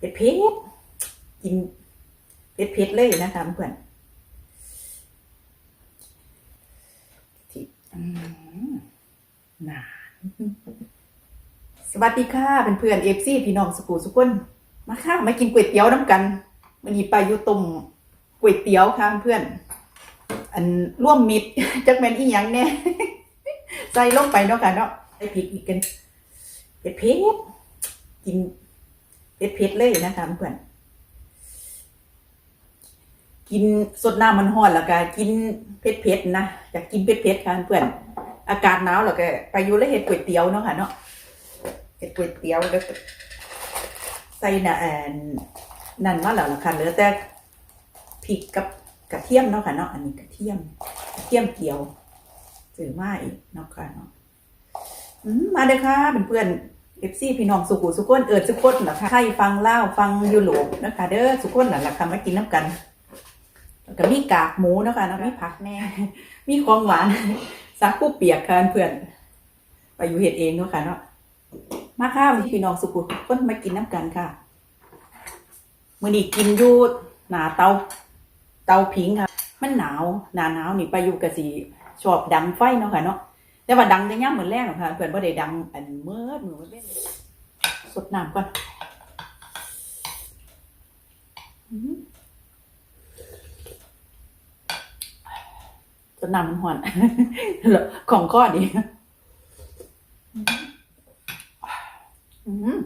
เผ็ดเผ็ดกินเผ็ดเผ็ดเลยนะคะเพื่อนที่อืมน่าสวัสดีค่ะเป็นเพื่อนเอฟซีพี่น้องสุกูสุกคนมาค่ะมากินก๋วยเตี๋ยวน้ำกันวันนี้ไปอยู่ต้มก๋วยเตี๋ยวค่ะเพื่อน อันร่วมมิตรจักแมนอีหยังแน่ใส่ลงไปเนาะค่ะเนาะใส่พริกอีกกันเผ็ดเผ็ดกิน เผ็ดเผ็ดเลยนะคะเพื่อนกินสดน้ำมันห้อนแล้วก็กินเผ็ดเผ็ดๆนะอยากกินเผ็ดเผ็ดๆค่ะเพื่อน อากาศหนาวแล้วก็ไปอยู่แล้วเห็ดก๋วยเตี๋ยวเนาะค่ะเนาะเห็ดก๋วยเตี๋ยวแล้วใส่น่ะแอนนั่นมาแล้วล่ะค่ะเหลือแต่พริกกับกระเทียมเนาะค่ะเนาะอันนี้กระเทียมกระเทียมเจียวซื้อมาอีกเนาะค่ะเนาะมมาเด้อค่ะเพื่อนๆ เอฟซีพี่น้องสุขุสุขคนเอิดสุขคนนะคะไทยฟังเล่าฟังยุโรปนะคะเด้อสุขคนนั่นแหละค่ะมากินน้ำกันก็มีกากหมูนะคะนะมีผักแน่มีของหวานสาคูเปียกค่ะเพื่อนไปอยู่เห็ดเองเนาะค่ะเนาะมาข้าวพี่น้องสุกุคนมากินน้ำกันค่ะมื้อนี้กินยู่หนาเตาเตาผิงค่ะ มันหนาวหนาหนาวนี่ไปอยู่กะสิชอบดังไฟเนาะค่ะเนาะ แต่ว่าดังจะย่ำเหมือนแรกหรอกค่ะเพื่อนบ่ได้ดังอันเมื่อมือมันเป็นสดน้ำก่อนสดน้ำมันหอนของก้อนดีอืม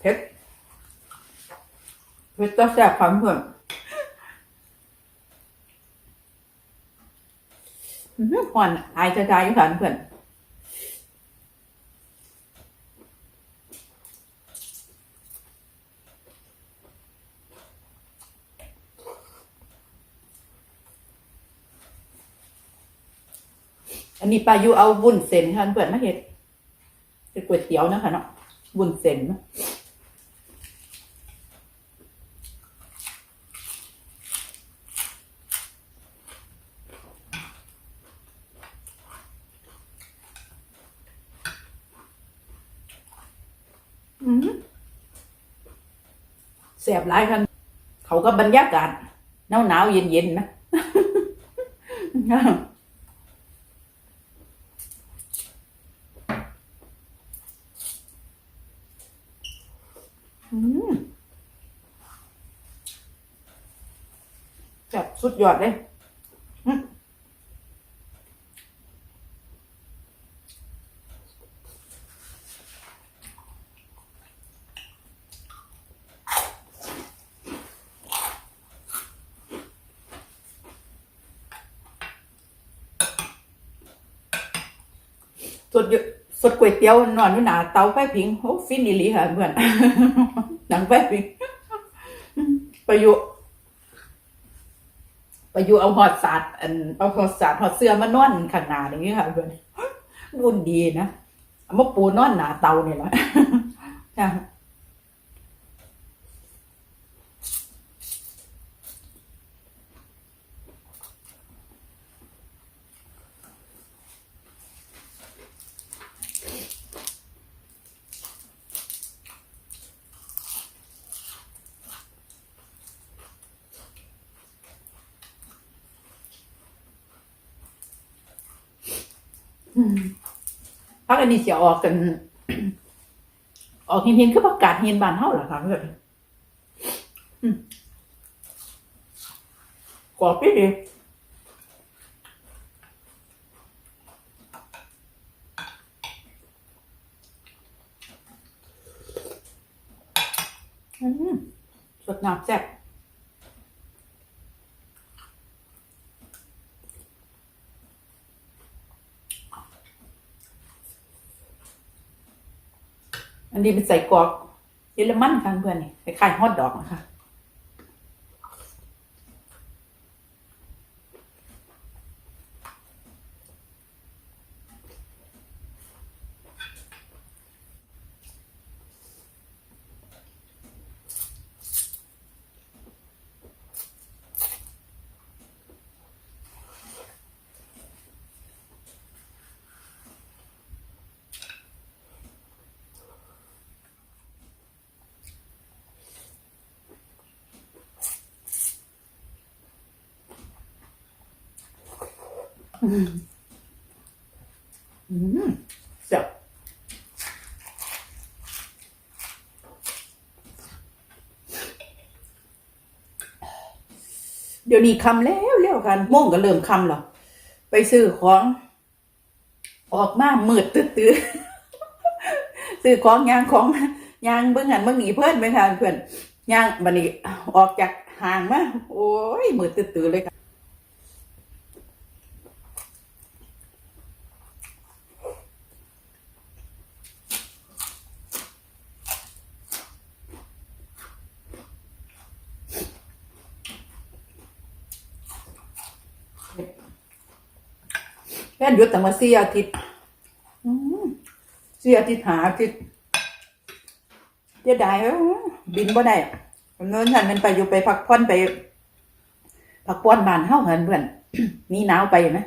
เผ็ดเผ็ดจะแสบความเพื่อนอื้อหือนอายจะตายอยู่ค่ะเพื่อนอันนี้ปลายูเอาบุญเส้นค่ะเพื่อนมาเห็ด เป็นก๋วยเตี๋ยวนะคะเนาะบุญเส้นเนาะอือหือแสบหลายค่ะเขาก็บรรยากาศหนาวหนาวๆเย็นเย็นๆนะ จับสุดยอดเลยอืมสดยู่ สดก๋วยเตี๋ยวนอนอยู่หนาเตาไฟผิงโอ้ฟินอีหลีค่ะเพื่อนหนังไฟผิงไปอยู่ไปอยู่เอาหอดสาดอันเอาหอดสาดหอดเสื้อมานอนข้างหน้าอย่างนี้ค่ะเพื่อนรุ่นดีนะเอามาปูนอนหนาเตาเนี่ยแหละ พักอันนี้เสียออกกัน ออกเห็นๆคือประกาศเห็นบานเท่าเหรอคะเพื่อนกรอบดีดีสดน้ำแซ่บ อันนี้เป็นใส่กรอกเยอรมันค่ะเพื่อนนี่คล้ายๆฮอทดอกนะคะ อืมอืมแซ่บเดี๋ยวนี้คำแล้วเรียวกันโม่งก็เริ่มคำหรอไปซื้อของ ออกมามืดตื้อๆซื้อของยางของยางเบิ่งหันเบิ่งหนีเพื่อนไหมคะเพื่อนยางบันนี้ออกจากห่างมาโอ้ยมืดตื้อๆเลยค่ะ แค่หยุดตั้งมาสี่อาทิตย์เสี่อาทิตย์หาอาทิตย์เสียดายเอ้ยบินบ่ได้เงินฉันมันไปอยู่ไปพักผ่อนไปพักผ่อนบ้านเฮาเหินเพื่อนนี่หนาวไปไหม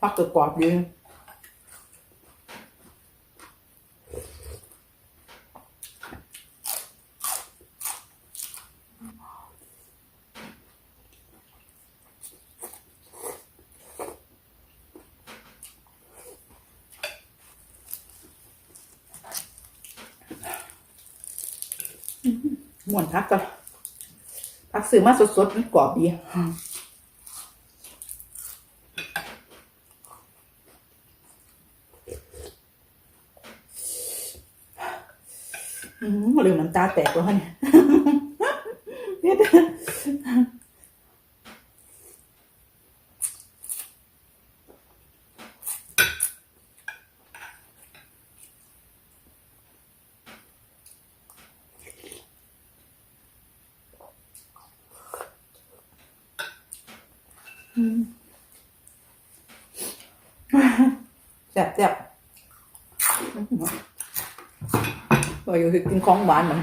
พักตัวกรอบดีม่วนพักก่อนพักซื้อมาสดๆมันกรอบดี ลืมน้ำตาแตกแล้วเนี่ยเนี่ยอืมแซ่บแซ่บบอกอยู่คือกินของหวานเหมือน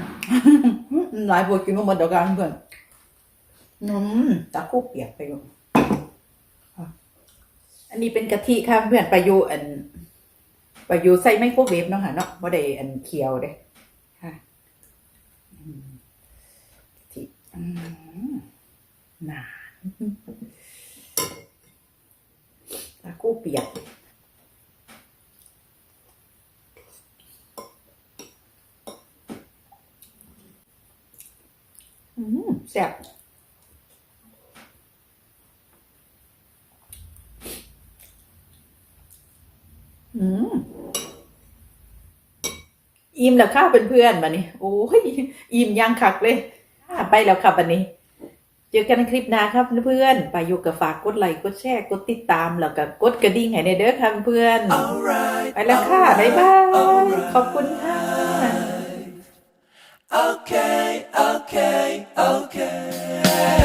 หลายพวกกินก็หมดดอกกันเพื่อนอืมตะคุบเปียกไปอยู่อะอันนี้เป็นกะทิค่ะเพื่อนไปอยู่อันไปอยู่ใส่ไมโครเวฟเนาะค่ะเนาะบ่ได้อันเคียวเด้ค่ะอืมกะทิอืมหนาตะคุบเปียก แซ่บอืมอิ่มแล้วข้าวเป็นเพื่อนมานี่โอ้ยอิ่มยังคักเลยอะไปแล้วครับวันนี้ เจอกันในคลิปหน้าครับเพื่อนๆไปอยู่กับฝากกดไลค์กดแชร์กดติดตามแล้วก็กดกระดิ่งให้ในเด้อครับเพื่อน Alright. ไปแล้วค่ะบ๊ายบายขอบคุณค่ะ Okay, okay, okay.